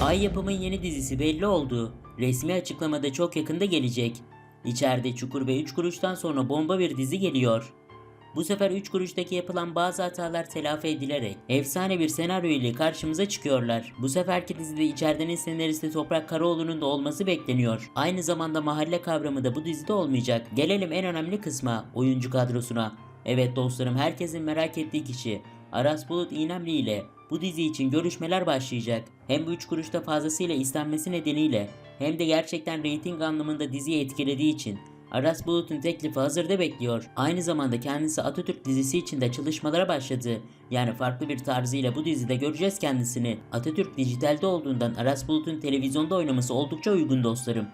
Ay yapımın yeni dizisi belli oldu. Resmi açıklamada çok yakında gelecek. İçeride Çukur ve 3 kuruştan sonra bomba bir dizi geliyor. Bu sefer 3 kuruştaki yapılan bazı hatalar telafi edilerek efsane bir senaryo ile karşımıza çıkıyorlar. Bu seferki dizide içeriden senaristi Toprak Karaoğlu'nun da olması bekleniyor. Aynı zamanda mahalle kavramı da bu dizide olmayacak. Gelelim en önemli kısma, oyuncu kadrosuna. Evet dostlarım herkesin merak ettiği kişi Aras Bulut İynemli ile bu dizi için görüşmeler başlayacak. Hem bu 3 kuruşta fazlasıyla istenmesi nedeniyle hem de gerçekten reyting anlamında diziyi etkilediği için Aras Bulut'un teklifi hazırda bekliyor. Aynı zamanda kendisi Atatürk dizisi için de çalışmalara başladı. Yani farklı bir tarzıyla bu dizide göreceğiz kendisini. Atatürk dijitalde olduğundan Aras Bulut'un televizyonda oynaması oldukça uygun dostlarım.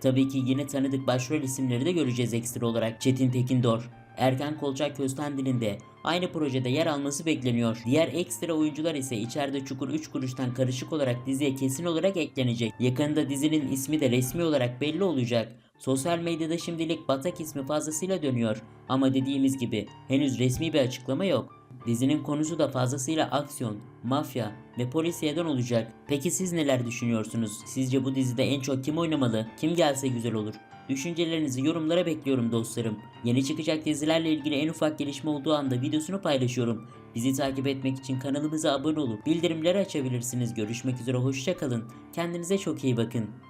Tabii ki yine tanıdık başrol isimleri de göreceğiz ekstra olarak. Çetin Tekindor, Erkan Kolçak Köstendil'in de aynı projede yer alması bekleniyor. Diğer ekstra oyuncular ise içeride Çukur 3 kuruştan karışık olarak diziye kesin olarak eklenecek. Yakında dizinin ismi de resmi olarak belli olacak. Sosyal medyada şimdilik Batak ismi fazlasıyla dönüyor ama dediğimiz gibi henüz resmi bir açıklama yok. Dizinin konusu da fazlasıyla aksiyon, mafya ve polisiyeden olacak. Peki siz neler düşünüyorsunuz? Sizce bu dizide en çok kim oynamalı? Kim gelse güzel olur? Düşüncelerinizi yorumlara bekliyorum dostlarım. Yeni çıkacak dizilerle ilgili en ufak gelişme olduğu anda videosunu paylaşıyorum. Bizi takip etmek için kanalımıza abone olup bildirimleri açabilirsiniz. Görüşmek üzere hoşçakalın. Kendinize çok iyi bakın.